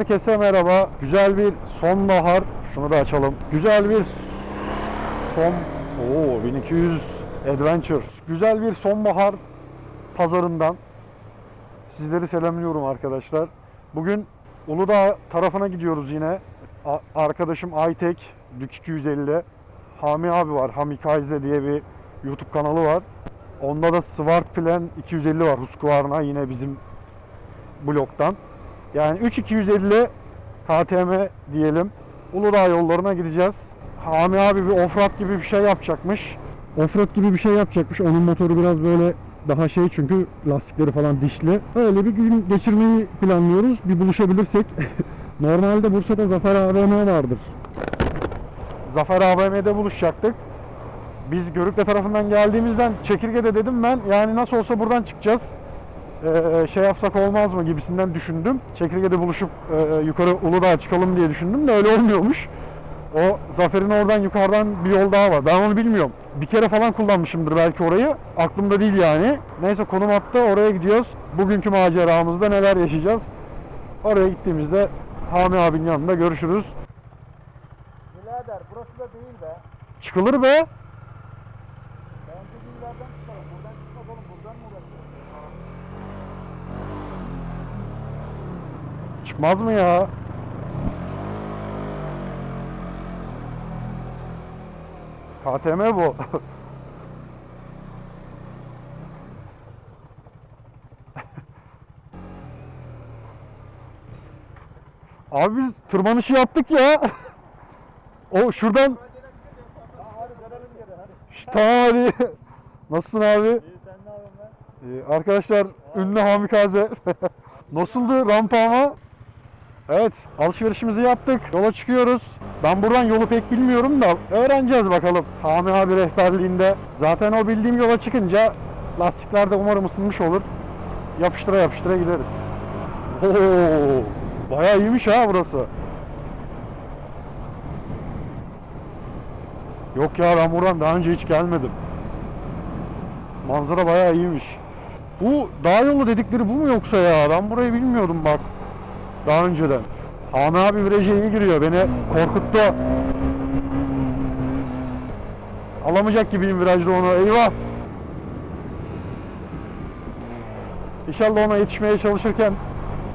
Herkese merhaba. Güzel bir sonbahar. Şunu da açalım. Güzel bir son Oo 1200 Adventure. Güzel bir sonbahar pazarından sizleri selamlıyorum arkadaşlar. Bugün Uludağ tarafına gidiyoruz yine. A- arkadaşım Aytek Dük 250. Hami abi var. Hami Kaize diye bir YouTube kanalı var. Onda da Swart Plan 250 var Husqvarna yine bizim bloktan. Yani 3250 KTM diyelim. Uludağ yollarına gideceğiz. Hami abi bir offroad gibi bir şey yapacakmış. Offroad gibi bir şey yapacakmış. Onun motoru biraz böyle daha şey çünkü lastikleri falan dişli. Öyle bir gün geçirmeyi planlıyoruz. Bir buluşabilirsek. Normalde Bursa'da Zafer AVM vardır. Zafer AVM'de buluşacaktık. Biz Görükle tarafından geldiğimizden Çekirge'de dedim ben yani nasıl olsa buradan çıkacağız. Ee, şey yapsak olmaz mı gibisinden düşündüm. Çekirge'de buluşup e, yukarı Uludağ'a çıkalım diye düşündüm de öyle olmuyormuş. O Zafer'in oradan yukarıdan bir yol daha var. Ben onu bilmiyorum. Bir kere falan kullanmışımdır belki orayı. Aklımda değil yani. Neyse konum attı oraya gidiyoruz. Bugünkü maceramızda neler yaşayacağız. Oraya gittiğimizde Hami abinin yanında görüşürüz. Birader burası da değil be. Çıkılır be. Bence bir yerden çıkalım. Buradan çıkmaz oğlum. Buradan mı uğraşıyoruz? Çıkmaz mı ya? KTM bu. Abi biz tırmanışı yaptık ya. o şuradan tamam hadi. Nasılsın abi? İyi sen ne yapıyorsun lan? Arkadaşlar ünlü Hamikaze. Nasıldı rampa ama? Evet alışverişimizi yaptık. Yola çıkıyoruz. Ben buradan yolu pek bilmiyorum da öğreneceğiz bakalım. Hami abi rehberliğinde. Zaten o bildiğim yola çıkınca lastikler de umarım ısınmış olur. Yapıştıra yapıştıra gideriz. Oo, bayağı iyiymiş ha burası. Yok ya ben buradan daha önce hiç gelmedim. Manzara bayağı iyiymiş. Bu dağ yolu dedikleri bu mu yoksa ya? Ben burayı bilmiyordum bak. Daha önceden. Hami abi viraja iyi giriyor. Beni korkuttu. Alamayacak gibiyim virajda onu. Eyvah! İnşallah ona yetişmeye çalışırken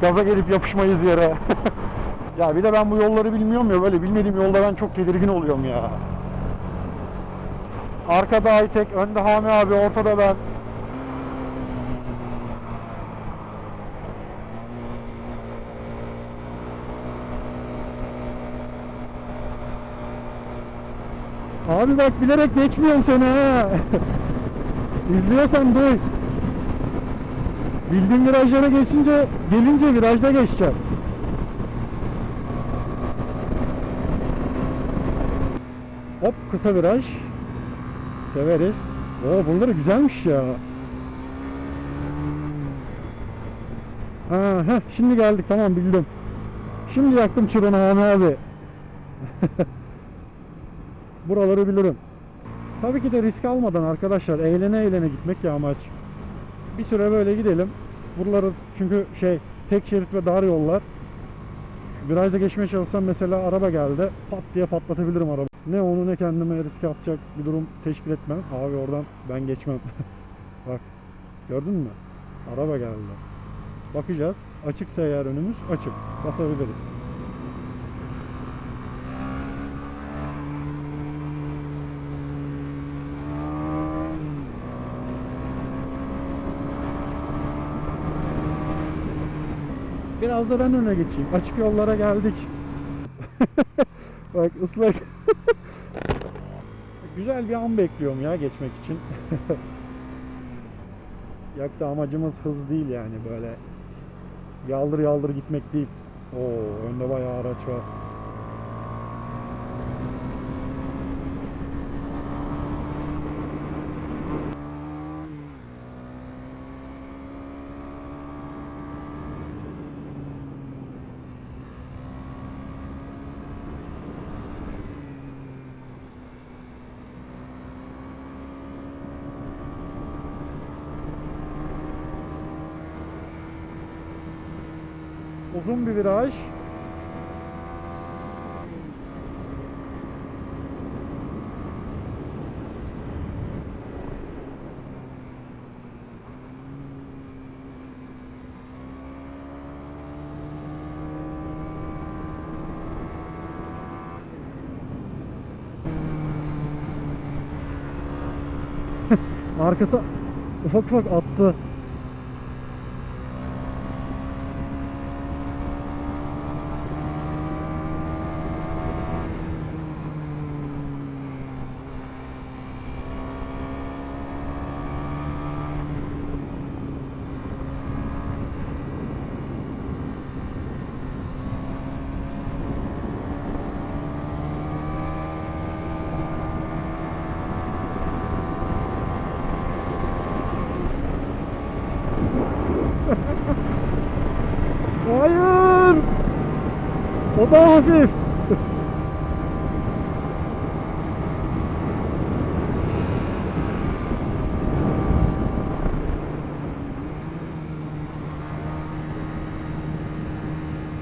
gaza gelip yapışmayız yere. ya bir de ben bu yolları bilmiyorum ya. Böyle bilmediğim yolda ben çok tedirgin oluyorum ya. Arkada Aytek, önde Hami abi, ortada ben. Abi bak bilerek geçmiyorum seni ha. İzliyorsan duy. Bildiğin virajlara geçince, gelince virajda geçeceğim. Hop kısa viraj. Severiz. Oo bunları güzelmiş ya. Ha, heh, şimdi geldik tamam bildim. Şimdi yaktım çırını Hami abi. Buraları bilirim. Tabii ki de risk almadan arkadaşlar eğlene eğlene gitmek ya amaç. Bir süre böyle gidelim. Buraları çünkü şey tek şerit ve dar yollar. Virajda geçmeye çalışsam mesela araba geldi. Pat diye patlatabilirim araba. Ne onu ne kendime riske atacak bir durum teşkil etmem. Abi oradan ben geçmem. Bak gördün mü? Araba geldi. Bakacağız. Açıksa eğer önümüz açık. Basabiliriz. Biraz da ben öne geçeyim. Açık yollara geldik. Bak ıslak. Güzel bir an bekliyorum ya geçmek için. Yoksa amacımız hız değil yani böyle yaldır yaldır gitmek değil. Oo önde bayağı araç var. viraj. Arkası ufak ufak attı. O daha hafif.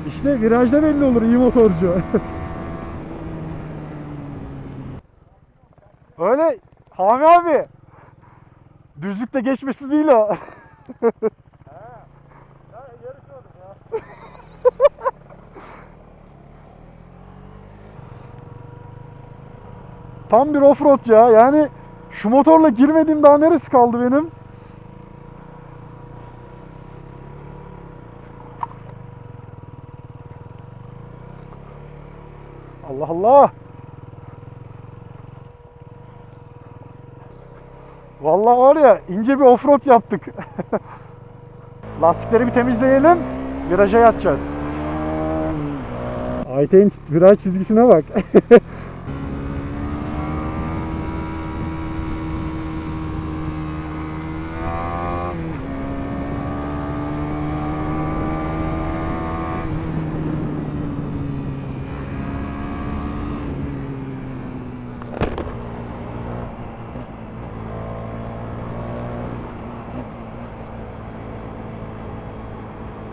İşte virajda belli olur iyi motorcu. Öyle Hami abi. Düzlükte geçmesi değil o. Ya yarışmadım ya. Tam bir offroad ya. Yani şu motorla girmediğim daha neresi kaldı benim? Allah Allah. Vallahi var ya ince bir offroad yaptık. Lastikleri bir temizleyelim. Viraja yatacağız. Ayten'in viraj çizgisine bak.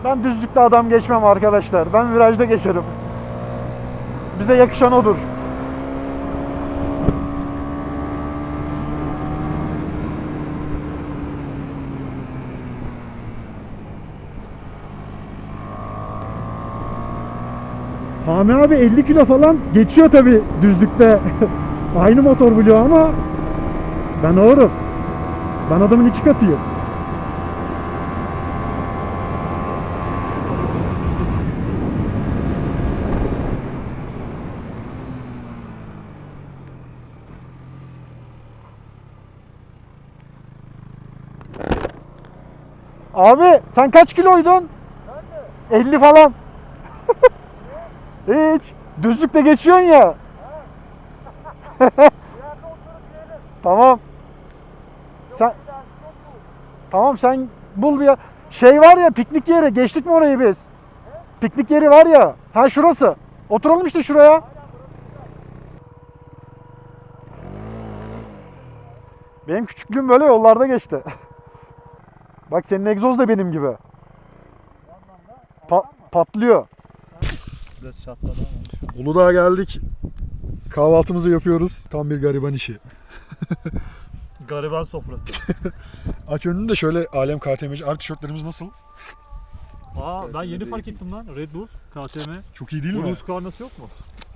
Ben düzlükte adam geçmem arkadaşlar. Ben virajda geçerim. Bize yakışan odur. Hami abi 50 kilo falan geçiyor tabi düzlükte. Aynı motor biliyor ama ben ağırım. Ben adamın iki katıyım. Abi sen kaç kiloydun? Ben de. 50 falan. Hiç. Düzlükte geçiyorsun ya. Tamam. Sen tamam sen bul bir ya- şey var ya piknik yeri. Geçtik mi orayı biz? Piknik yeri var ya. Ha şurası. Oturalım işte şuraya. Benim küçüklüğüm böyle yollarda geçti. Bak senin egzoz da benim gibi. Pa- patlıyor. Biraz çatladı ama. Uludağ'a geldik. Kahvaltımızı yapıyoruz. Tam bir gariban işi. Gariban sofrası. Aç önünü de şöyle alem KTM'ci. Abi tişörtlerimiz nasıl? Aa ben yeni fark ettim lan. Red Bull, KTM. Çok iyi değil Bu mi? Rus karnası yok mu?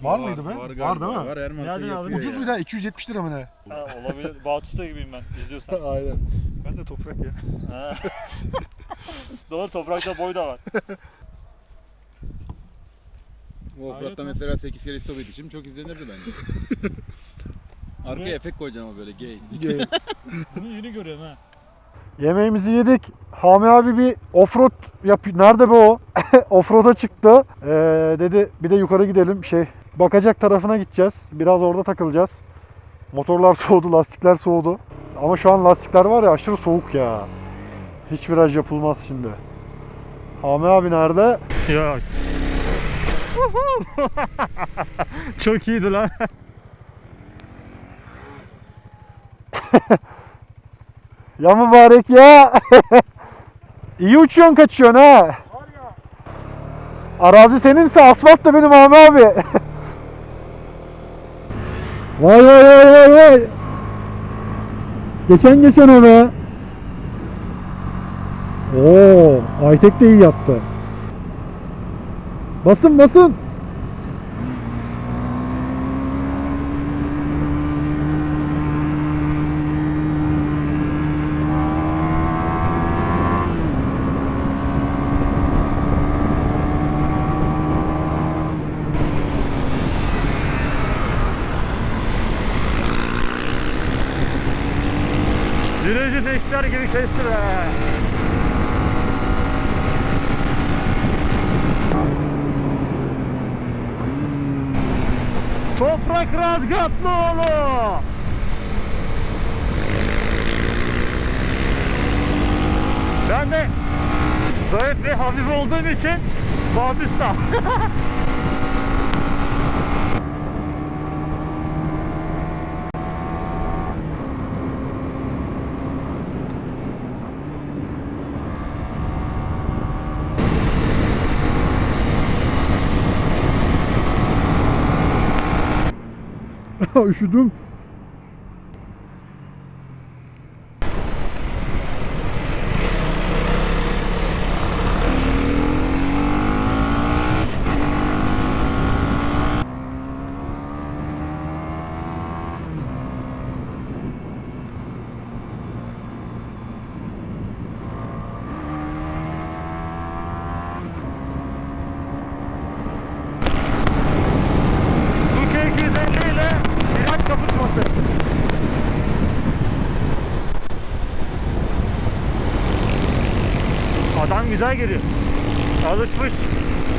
Var, mıydı be? Var, galiba, değil mi? Var Erman? Ucuz ya. bir daha 270 lira mı ne? Ha, olabilir. Bautista gibiyim ben izliyorsan. Aynen. Ben de toprak ya. Doğru toprakta boy da var. Bu lan. mesela 8 kere stop edişim çok izlenirdi bence. Arkaya Ne? efekt koyacaksın ama böyle gay. Bunu yeni görüyorum ha. Yemeğimizi yedik. Hami abi bir offroad yap. Nerede be o? Offroad'a çıktı. Ee, dedi bir de yukarı gidelim. Şey bakacak tarafına gideceğiz. Biraz orada takılacağız. Motorlar soğudu, lastikler soğudu. Ama şu an lastikler var ya aşırı soğuk ya. Hiç viraj yapılmaz şimdi. Hami abi nerede? Yok. Çok iyiydi lan. Ya mübarek ya. İyi uçuyorsun kaçıyorsun ha. Arazi seninse asfalt da benim Hami abi. vay vay vay vay vay. Geçen geçen o be. Oo, Aytek de iyi yaptı. Basın basın. Güneşler gibi kesti be. Toprak Razgatlıoğlu. Ben de zayıf ve hafif olduğum için Batista. Üşüdüm. görüşürüz.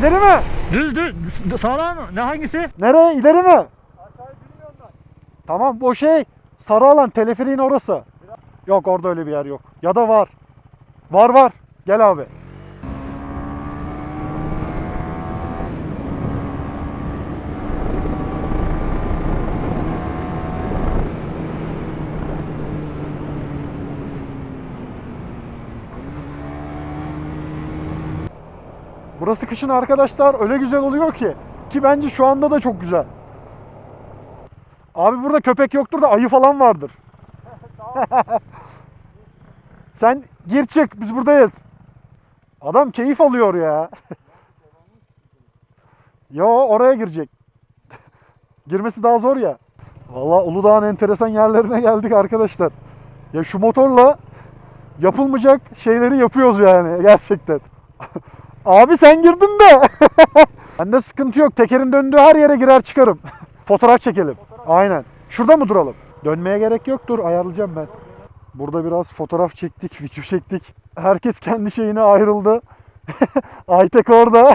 İleri mi? Düz düz, sağlam mı? Ne hangisi? Nereye? İleri mi? Tamam o şey sarı alan teleferiğin orası. Yok orada öyle bir yer yok. Ya da var. Var var. Gel abi. Burası kışın arkadaşlar öyle güzel oluyor ki. Ki bence şu anda da çok güzel. Abi burada köpek yoktur da ayı falan vardır. Sen gir çık biz buradayız. Adam keyif alıyor ya. Yo oraya girecek. Girmesi daha zor ya. Valla Uludağ'ın enteresan yerlerine geldik arkadaşlar. Ya şu motorla yapılmayacak şeyleri yapıyoruz yani gerçekten. Abi sen girdin de. Bende sıkıntı yok. Tekerin döndüğü her yere girer çıkarım. Fotoğraf çekelim. Aynen. Şurada mı duralım? Dönmeye gerek yok. Dur ayarlayacağım ben. Burada biraz fotoğraf çektik, video çektik. Herkes kendi şeyine ayrıldı. Aytek orada.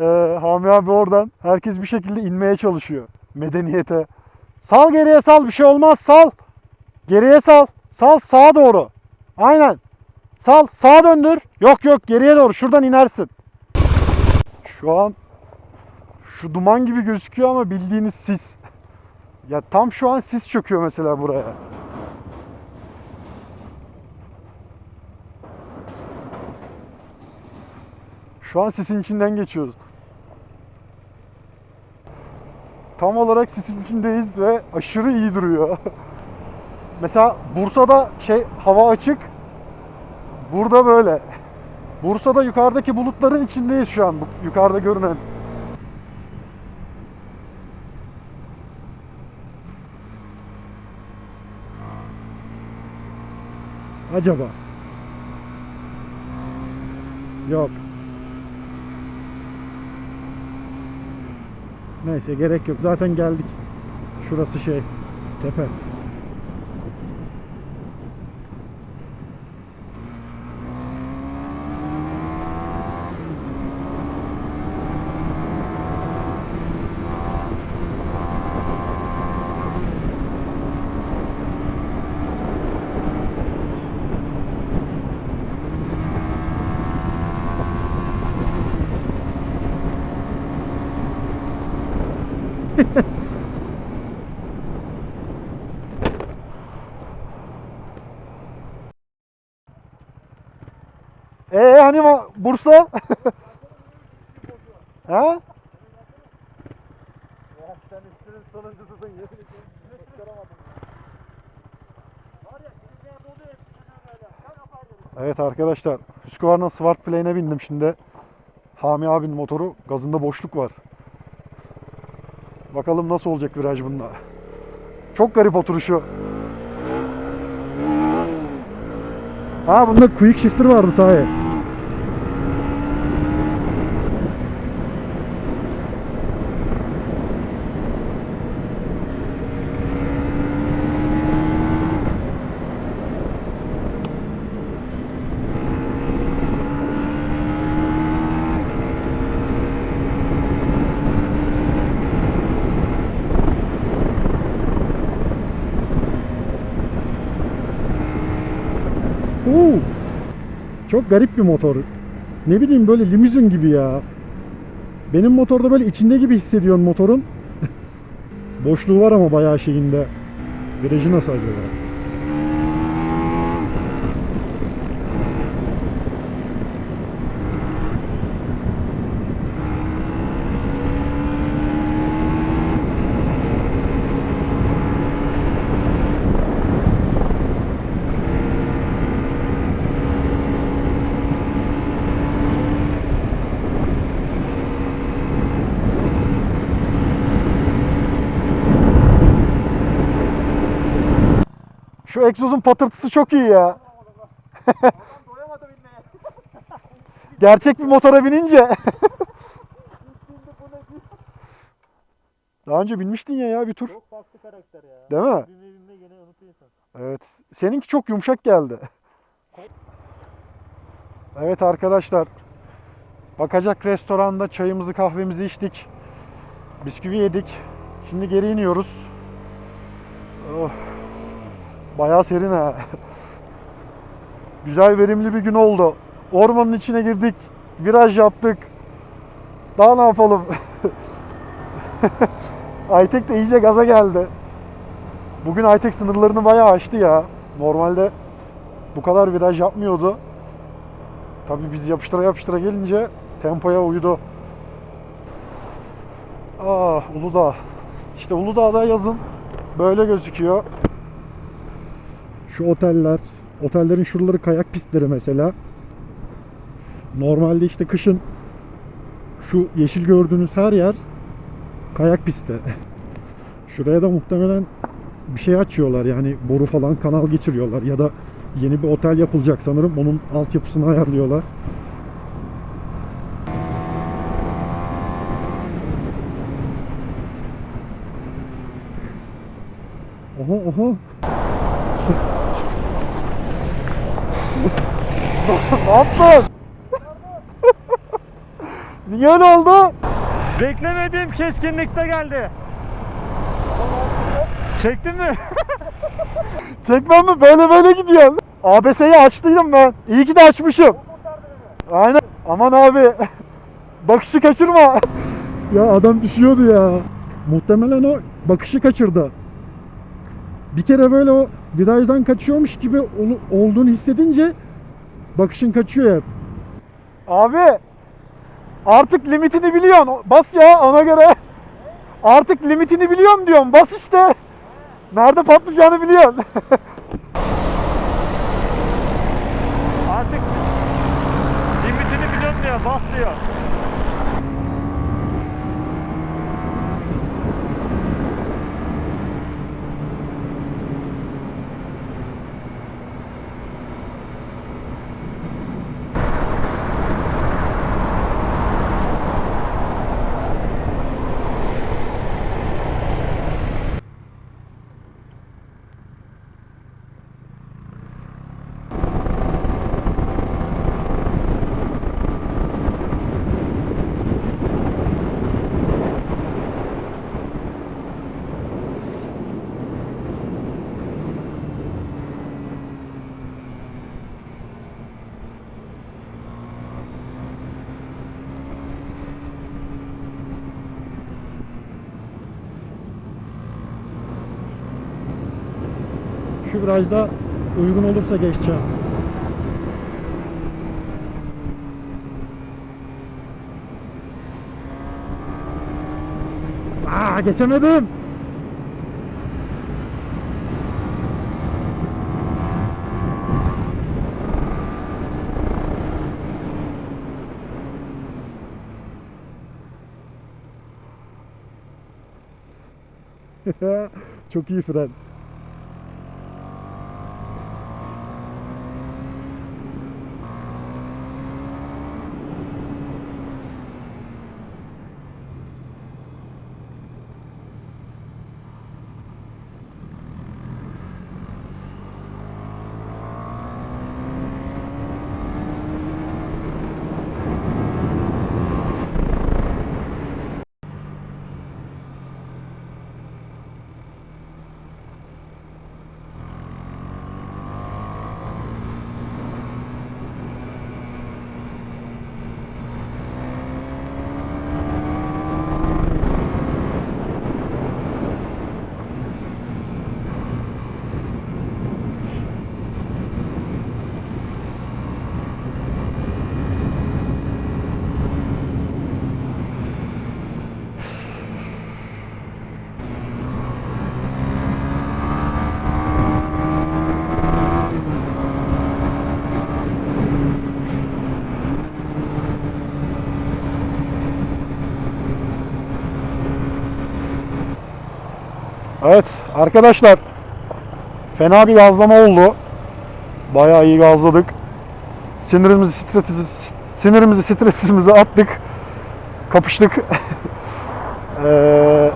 Ee, Hami abi oradan. Herkes bir şekilde inmeye çalışıyor. Medeniyete. Sal geriye sal. Bir şey olmaz. Sal. Geriye sal. Sal sağa doğru. Aynen. Sal. Sağa döndür. Yok yok geriye doğru. Şuradan inersin. Şu an şu duman gibi gözüküyor ama bildiğiniz sis. Ya tam şu an sis çöküyor mesela buraya. Şu an sisin içinden geçiyoruz. Tam olarak sisin içindeyiz ve aşırı iyi duruyor. mesela Bursa'da şey hava açık. Burada böyle. Bursa'da yukarıdaki bulutların içindeyiz şu an. Yukarıda görünen. Acaba? Yok. Neyse gerek yok. Zaten geldik. Şurası şey. Tepe. Ee hani Bursa? ha? Ya sen üstünün yemin ediyorum. Apaydın. Evet arkadaşlar Husqvarna Smart Plane'e bindim şimdi. Hami abinin motoru gazında boşluk var. Bakalım nasıl olacak viraj bunda. Çok garip oturuşu. Ha bunda quick shifter vardı sahi. Oo. Çok garip bir motor. Ne bileyim böyle limuzin gibi ya. Benim motorda böyle içinde gibi hissediyorsun motorun. Boşluğu var ama bayağı şeyinde. Virajı nasıl acaba? Şu egzozun patırtısı çok iyi ya. Gerçek bir motora binince. Daha önce binmiştin ya ya bir tur. Çok farklı karakter ya. Değil mi? Binme binme gene unutuyorsun. Evet. Seninki çok yumuşak geldi. Evet arkadaşlar. Bakacak restoranda çayımızı kahvemizi içtik. Bisküvi yedik. Şimdi geri iniyoruz. Oh. Bayağı serin ha. Güzel verimli bir gün oldu. Ormanın içine girdik. Viraj yaptık. Daha ne yapalım? Aytek de iyice gaza geldi. Bugün Aytek sınırlarını bayağı aştı ya. Normalde bu kadar viraj yapmıyordu. Tabii biz yapıştıra yapıştıra gelince tempoya uydu. Ah Uludağ. İşte Uludağ'da yazın böyle gözüküyor. Şu oteller, otellerin şuraları kayak pistleri mesela. Normalde işte kışın şu yeşil gördüğünüz her yer kayak pisti. Şuraya da muhtemelen bir şey açıyorlar yani boru falan kanal geçiriyorlar ya da yeni bir otel yapılacak sanırım onun altyapısını ayarlıyorlar. Oho oho. Ne yaptın? Niye öyle oldu? Beklemediğim keskinlikte geldi. Çektin mi? Çekmem mi? Böyle böyle gidiyor. ABS'yi açtıydım ben. İyi ki de açmışım. Aynen. Aman abi. Bakışı kaçırma. ya adam düşüyordu ya. Muhtemelen o bakışı kaçırdı. Bir kere böyle o virajdan kaçıyormuş gibi olduğunu hissedince bakışın kaçıyor hep. Abi artık limitini biliyorsun. Bas ya ona göre. Artık limitini biliyorum diyorum. Bas işte. Nerede patlayacağını biliyorsun. Artık limitini biliyorum diyor, bas diyor. Virajda uygun olursa geçeceğim. Aa geçemedim. Çok iyi fren. Evet arkadaşlar fena bir gazlama oldu. Bayağı iyi gazladık. Sinirimizi stresimizi, sinirimizi stresimizi attık. Kapıştık. Eee,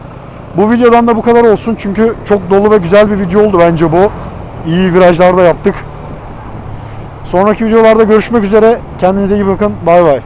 bu videodan da bu kadar olsun çünkü çok dolu ve güzel bir video oldu bence bu. İyi virajlarda yaptık. Sonraki videolarda görüşmek üzere. Kendinize iyi bakın. Bay bay.